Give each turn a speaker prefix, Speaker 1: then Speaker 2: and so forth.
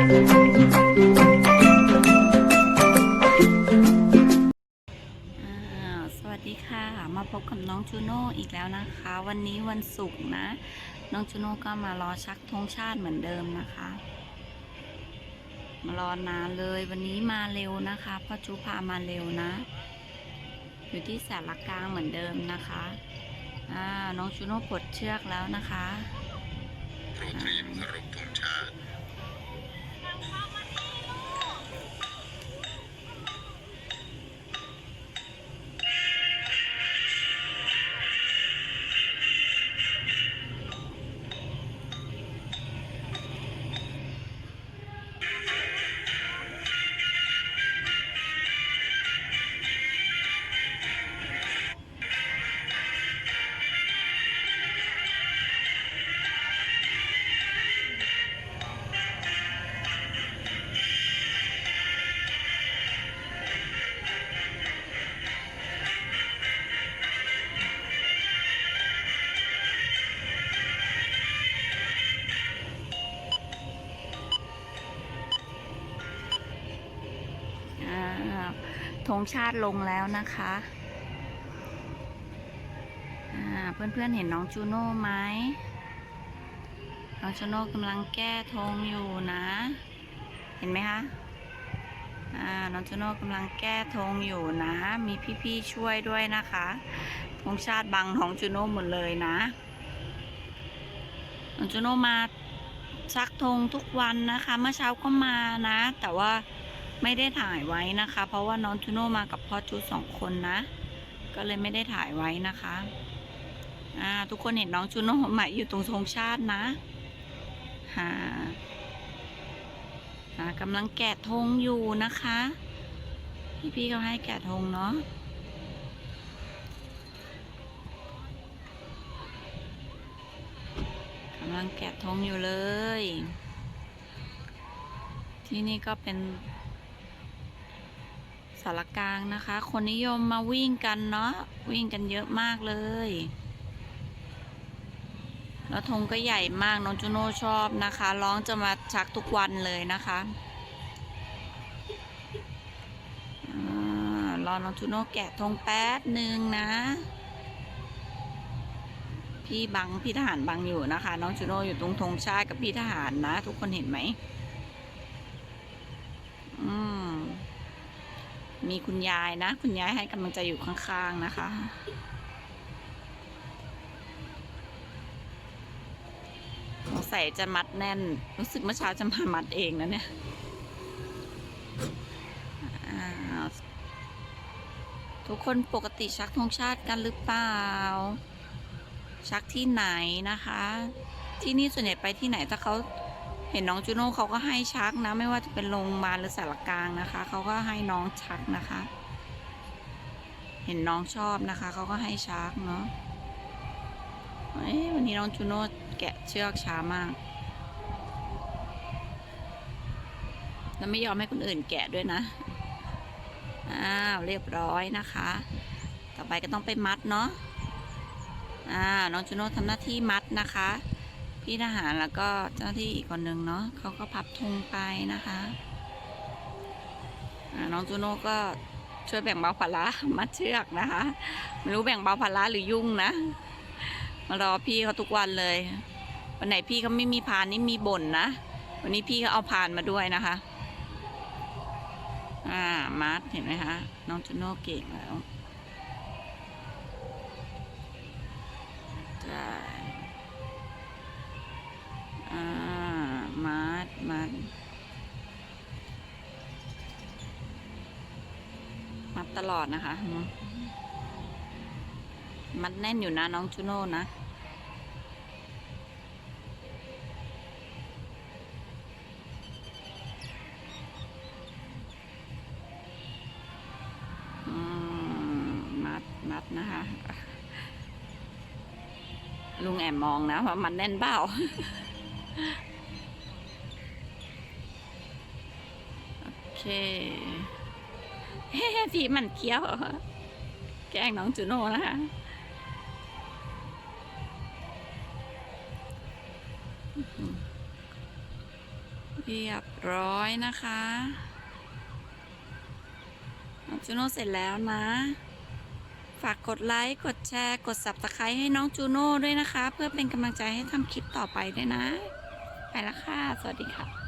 Speaker 1: สวัสดีค่ะ มาพบกับน้องจูโน่อีกแล้วนะคะ วันนี้วันศุกร์นะ น้องจูโน่ก็มารอชักธงชาติเหมือนเดิมนะคะ มารอนานเลยวันนี้มาเร็วนะคะพ่อจูพามาเร็วนะ อยู่ที่สารกลางเหมือนเดิมนะคะอ่าน้องจูโน่ปลดเชือกแล้วนะคะ
Speaker 2: ครูเตรีมเคารพง
Speaker 1: ธงชาติลงแล้วนะคะเพื่อนๆเห็นน้องจูโน่ไหมน้องจูโน่กำลังแก้ธงอยู่นะ เห็นไหมคะน้องจูโน่กำลังแก้ธงอยู่นะ มีพี่ๆช่วยด้วยนะคะธงชาติบังน้องจูโน่หมดเลยนะน้องจูโน่มาซักธงทุกวันนะคะ เมื่อเช้าก็มานะ แต่ว่า ไม่ได้ถ่ายไว้นะคะ เพราะว่าน้องจูโน่มากับพ่อจูสองคนนะ ก็เลยไม่ได้ถ่ายไว้นะคะอ่าทุกคนเห็นน้องจูโน่หมอยู่ตรงธงชาตินะฮ่าอ่ากำลังแกะธงอยู่นะคะ พี่พี่เขาให้แกะธงเนาะกำลังแกะธงอยู่เลย ที่นี่ก็เป็น สารกลางนะคะ คนนิยมมาวิ่งกันเนาะวิ่งกันเยอะมากเลย แล้วธงก็ใหญ่มากน้องจูโน่ชอบนะคะ ร้องจะมาชักทุกวันเลยนะคะรอน้องจูโน่แกะธงแป๊บหนึ่งนะ พี่บังพี่ทหารบังอยู่นะคะ น้องจูโน่อยู่ตรงธงชาติกับพี่ทหารนะ ทุกคนเห็นไหม อืม มีคุณยายนะ คุณยายให้กำลังใจอยู่ข้างๆนะคะ สงสัยจะมัดแน่น รู้สึกเมื่อเช้าจะมามัดเองนะเนี่ยทุกคนปกติชักธงชาติกันหรือเปล่า ชักที่ไหนนะคะ ที่นี่ส่วนใหญ่ไปที่ไหนถ้าเขา เห็นน้องจูโน่เขาก็ให้ชักนะ ไม่ว่าจะเป็นโรงพยาบาลหรือสารกลางนะคะ เขาก็ให้น้องชักนะคะ เห็นน้องชอบนะคะ เขาก็ให้ชักเนาะวันนี้น้องจูโน่แกะเชือกช้ามากแล้วไม่ยอมให้คนอื่นแกะด้วยนะ อ้าว เรียบร้อยนะคะ ต่อไปก็ต้องไปมัดเนาะ อ่า น้องจูโน่ทำหน้าที่มัดนะคะ พี่ทหารแล้วก็เจ้าหน้าที่อีกคนหนึ่งเนาะเขาก็พับธงไปนะคะน้องจูโน่ก็ช่วยแบ่งเบาภาระมัดเชือกนะคะไม่รู้แบ่งเบาภาระหรือยุ่งนะมารอพี่เขาทุกวันเลย วันไหนพี่เขาไม่มีพานนี่มีบ่นนะวันนี้พี่เขาเอาพานมาด้วยนะคะ อ่ามัดเห็นไหมคะน้องจูโน่เก่งแล้ว ตลอดนะคะ มัดแน่นอยู่นะน้องจูโน่นะอืมมัดมัดนะคะ ลุงแอบมองนะว่ามันแน่นเบ้าโอเค พี่มันเคี้ยว แกล้งน้องจูโน่นะคะ เรียบร้อยนะคะน้องจูโน่เสร็จแล้วนะ ฝากกดไลค์ กดแชร์ กด subscribe ให้น้องจูโน่ด้วยนะคะ เพื่อเป็นกำลังใจให้ทำคลิปต่อไปด้วยนะ ไปล้วค่ะ สวัสดีค่ะ